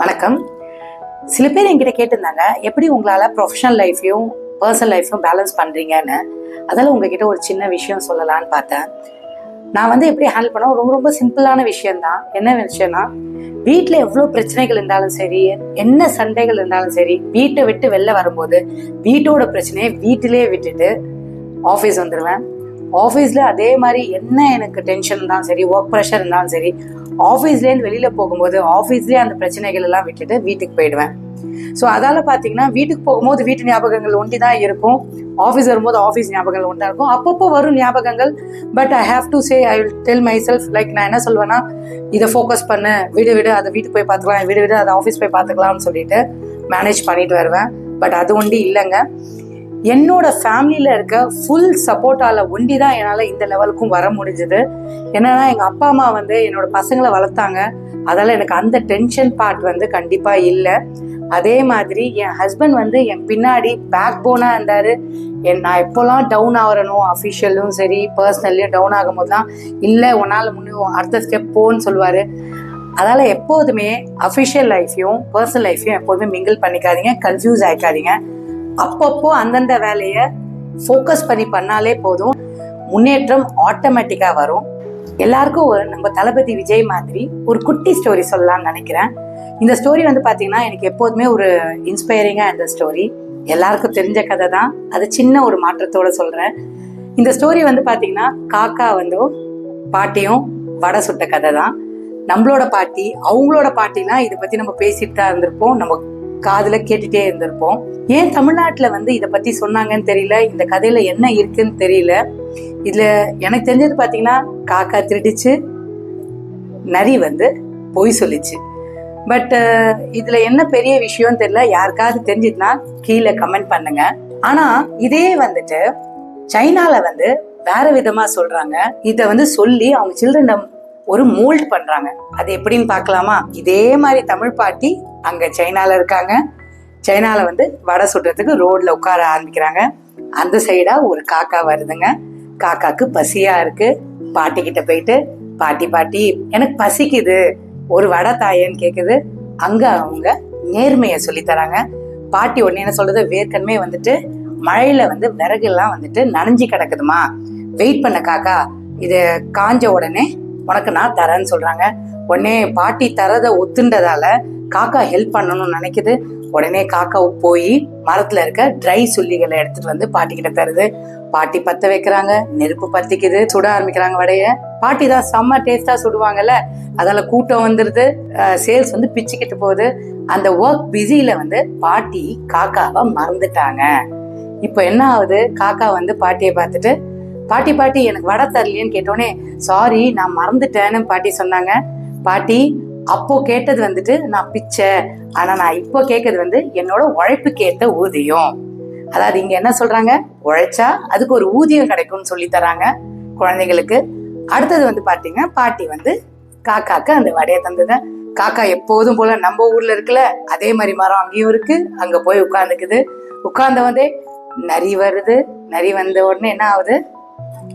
வணக்கம். சில பேர் என்கிட்ட கேட்டிருந்தாங்க எப்படி உங்களால் ப்ரொஃபஷனல் லைஃப்பையும் பர்சனல் லைஃப்பையும் பேலன்ஸ் பண்ணுறீங்கன்னு அதில் உங்ககிட்ட ஒரு சின்ன விஷயம் சொல்லலான்னு பார்த்தேன். நான் வந்து எப்படி ஹேண்டில் பண்ண ரொம்ப ரொம்ப சிம்பிளான விஷயம்தான். என்ன விஷயம்னா வீட்டில் எவ்வளோ பிரச்சனைகள் இருந்தாலும் சரி என்ன சண்டைகள் இருந்தாலும் சரி வீட்டை விட்டு வெளில வரும்போது வீட்டோட பிரச்சனையை வீட்டிலேயே விட்டுட்டு ஆஃபீஸ் வந்துடுவேன் ஆஃபீஸில் அதே மாதிரி என்ன எனக்கு டென்ஷன் இருந்தாலும் சரி ஒர்க் ப்ரெஷர் இருந்தாலும் சரி ஆஃபீஸ்லேருந்து வெளியில் போகும்போது ஆஃபீஸ்லேயே அந்த பிரச்சனைகள் எல்லாம் விட்டுட்டு வீட்டுக்கு போயிடுவேன். ஸோ அதால் பார்த்தீங்கன்னா வீட்டுக்கு போகும்போது வீட்டு ஞாபகங்கள் ஒண்டி தான் இருக்கும். ஆஃபீஸ் வரும்போது ஆஃபீஸ் ஞாபகங்கள் ஒன்றா இருக்கும். அப்பப்போ வரும் ஞாபகங்கள். But I have to say I will tell myself like நான் என்ன சொல்வேன்னா இதை ஃபோக்கஸ் பண்ணு. வீடு விடு. அதை வீட்டுக்கு போய் பார்த்துக்கலாம் வீடு விடு. அதை ஆஃபீஸ் போய் பார்த்துக்கலாம்னு சொல்லிட்டு மேனேஜ் பண்ணிட்டு வருவேன். பட் அது ஒண்டி இல்லைங்க. என்னோட ஃபேமிலியில் இருக்க ஃபுல் சப்போர்ட்டால் ஒண்டி தான் என்னால் இந்த லெவலுக்கும் வர முடிஞ்சது. என்னன்னா எங்கள் அப்பா அம்மா வந்து என்னோட பசங்களை வளர்த்தாங்க. அதால் எனக்கு அந்த டென்ஷன் பார்ட் வந்து கண்டிப்பாக இல்லை. அதே மாதிரி என் ஹஸ்பண்ட் வந்து என் பின்னாடி பேக் போனாக இருந்தார். என் நான் எப்போல்லாம் டவுன் ஆகிறனோ அஃபிஷியலும் சரி பர்சனல்லையும் டவுன் ஆகும் போது தான் இல்லை உன்னால் முன்னும் அடுத்த ஸ்டெப் போன்னு சொல்லுவார். அதால் எப்போதுமே அஃபிஷியல் லைஃப்பையும் பர்சனல் லைஃப்பையும் எப்போதுமே மிங்கிள் பண்ணிக்காதீங்க கன்ஃபியூஸ் ஆகிக்காதீங்க அப்பப்போ அந்தந்த வேலையை ஃபோக்கஸ் பண்ணி பண்ணாலே போதும். முன்னேற்றம் ஆட்டோமேட்டிக்காக வரும். எல்லாருக்கும் ஒரு நம்ம தளபதி விஜய் மாதிரி ஒரு குட்டி ஸ்டோரி சொல்லலாம்னு நினைக்கிறேன். இந்த ஸ்டோரி வந்து பார்த்தீங்கன்னா எனக்கு எப்போதுமே ஒரு இன்ஸ்பைரிங்காக இந்த ஸ்டோரி எல்லாருக்கும் தெரிஞ்ச கதை தான். அது சின்ன ஒரு மாற்றத்தோட சொல்கிறேன் இந்த ஸ்டோரி வந்து பார்த்தீங்கன்னா காக்கா வந்து பாட்டியும் வடை சுட்ட கதை தான். நம்மளோட பாட்டி அவங்களோட பாட்டிலாம் இதை பற்றி நம்ம பேசிட்டு தான் இருந்திருப்போம். நம்ம காதுல கேட்டுட்டே இருந்திருப்போம். ஏன் தமிழ்நாட்டுல வந்து இதை பத்தி சொன்னாங்கன்னு தெரியல? இந்த கதையில என்ன இருக்குன்னு தெரியல. இதுல எனக்கு தெரிஞ்சது பாத்தீங்கன்னா காக்கா திருடிச்சு நரி வந்து பொய் சொல்லிச்சு. பட் இதுல என்ன பெரிய விஷயம் தெரியல. யாருக்காவது தெரிஞ்சதுன்னா கீழே கமெண்ட் பண்ணுங்க. ஆனா இதே வந்துட்டு சைனால வந்து வேற விதமா சொல்றாங்க. இத வந்து சொல்லி அவங்க சில்ட்ரன் ஒரு மோல்ட் பண்றாங்க. அது எப்படின்னு பார்க்கலாமா? இதே மாதிரி தமிழ் பாட்டி அங்க சைனால இருக்காங்க. சைனால வந்து வடை சுடுறதுக்கு ரோட்ல உட்கார ஆரம்பிக்கிறாங்க. அந்த சைடா ஒரு காக்கா வருதுங்க. காக்காக்கு பசியா இருக்கு. பாட்டி கிட்ட போயிட்டு பாட்டி பாட்டி எனக்கு பசிக்குது. ஒரு வடை தாயேன்னு கேக்குது. அங்க அவங்க நேர்மையை சொல்லி தராங்க. பாட்டி உடனே என்ன சொல்றது வேர்க்கன்மே வந்துட்டு மழையில வந்து விறகு எல்லாம் வந்துட்டு நனைஞ்சு கிடக்குதுமா. வெயிட் பண்ண காக்கா. இது காஞ்ச உடனே உனக்கு நான் தரேன்னு சொல்றாங்க. உடனே பாட்டி தரத ஒத்துண்டதால காக்கா ஹெல்ப் பண்ணணும்னு நினைக்குது. உடனே காக்கா போய் மரத்துல இருக்க ட்ரை சுள்ளிகளை எடுத்துட்டு வந்து பாட்டி கிட்ட தருது. பாட்டி பத்த வைக்கிறாங்க நெருப்பு பத்திக்குது சுட ஆரம்பிக்கிறாங்க வடைய. பாட்டி தான் செம்ம டேஸ்டா சுடுவாங்கல்ல அதால கூட்டம் வந்துருது. சேல்ஸ் வந்து பிச்சுக்கிட்டு போகுது. அந்த ஒர்க் பிஸியில வந்து பாட்டி காக்காவை மறந்துட்டாங்க. இப்போ என்ன ஆகுது? காக்கா வந்து பாட்டியை பார்த்துட்டு பாட்டி பாட்டி எனக்கு வடை தரலையேன்னு கேட்டோன்னே சாரி நான் மறந்துட்டேன்னு பாட்டி சொன்னாங்க. பாட்டி அப்போ கேட்டது வந்துட்டு நான் பிச்சை. ஆனா நான் இப்போ கேட்கறது வந்து என்னோட உழைப்புக்கு ஏத்த ஊதியம். அதாவது இங்க என்ன சொல்றாங்க? உழைச்சா அதுக்கு ஒரு ஊதியம் கிடைக்கும்னு சொல்லி தராங்க குழந்தைங்களுக்கு அடுத்தது வந்து பாத்தீங்க பாட்டி வந்து காக்காக்கு அந்த வடையை தந்தது. காக்கா எப்போதும் போல நம்ம ஊர்ல இருக்குல்ல அதே மாதிரி மரம் அங்கேயும் இருக்கு அங்க போய் உட்காந்துக்குது. உட்கார்ந்த வந்தே நரி வருது. நரி வந்த உடனே என்ன ஆகுது?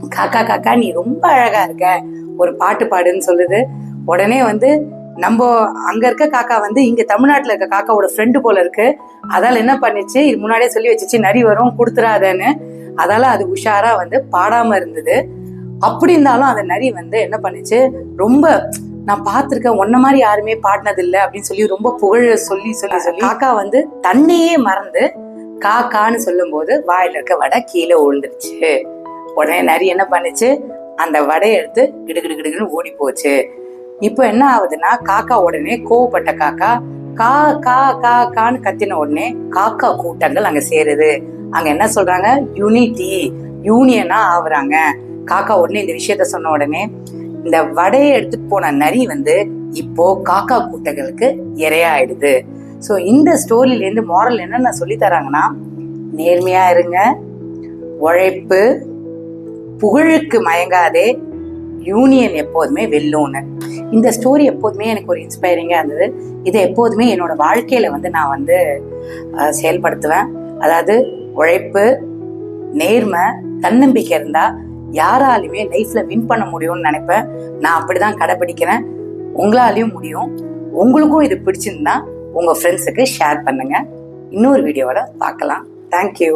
காக்கா காக்கா நீ ரொம்ப அழகா இருக்க. ஒரு பாட்டு பாடுன்னு சொல்லுது. உடனே வந்து நம்ம அங்க இருக்க காக்கா வந்து இங்க தமிழ்நாட்டுல இருக்க காக்காவோட ஃப்ரெண்டு போல இருக்கு. அதால என்ன பண்ணுச்சு? இது முன்னாடியே சொல்லி வச்சுச்சு நரி வரும் கொடுத்துறாதன்னு. அதால அது உஷாரா வந்து பாடாம இருந்தது. அப்படி இருந்தாலும் அந்த நரி வந்து என்ன பண்ணுச்சு? ரொம்ப நான் பார்த்துருக்கேன் உன்ன மாதிரி யாருமே பாடினது இல்லை அப்படின்னு சொல்லி ரொம்ப புகழ சொல்லி சொல்லி சொல்லி காக்கா வந்து தன்னையே மறந்து காக்கான்னு சொல்லும்போது வாயில இருக்க வடை கீழே விழுந்துருச்சு. உடனே நரி என்ன பண்ணுச்சு? அந்த வடையை எடுத்து கிடுகிடு கிடுகிடுன்னு ஓடி போச்சு. இப்போ என்ன ஆகுதுன்னா காக்கா உடனே கோவப்பட்ட காக்கா கா கா கா கான்னு கத்தின உடனே காக்கா கூட்டங்கள் அங்க சேருது. அங்க என்ன சொல்றாங்க? யூனிட்டி யூனியனா ஆகுறாங்க காக்கா உடனே இந்த விஷயத்த சொன்ன உடனே இந்த வடையை எடுத்துட்டு போன நரி வந்து இப்போ காக்கா கூட்டங்களுக்கு இரையாயிடுது. ஸோ இந்த ஸ்டோரியிலேருந்து மாரல் என்னென்ன சொல்லி தராங்கன்னா நேர்மையா இருங்க உழைப்பு புகழுக்கு மயங்காதே யூனியன் எப்போதுமே வெல்லும்னு. இந்த ஸ்டோரி எப்போதுமே எனக்கு ஒரு இன்ஸ்பைரிங்காக இருந்தது. இதை எப்போதுமே என்னோட வாழ்க்கையில் வந்து நான் வந்து செயல்படுத்துவேன். அதாவது உழைப்பு நேர்மை தன்னம்பிக்கை இருந்தால் யாராலையுமே லைஃப்பில் வின் பண்ண முடியும்னு நினைப்பேன். நான் அப்படி தான் கடைப்பிடிக்கிறேன் உங்களாலையும் முடியும். உங்களுக்கும் இது பிடிச்சிருந்தா உங்கள் ஃப்ரெண்ட்ஸுக்கு ஷேர் பண்ணுங்கள் இன்னொரு வீடியோவில் பார்க்கலாம். தேங்க்யூ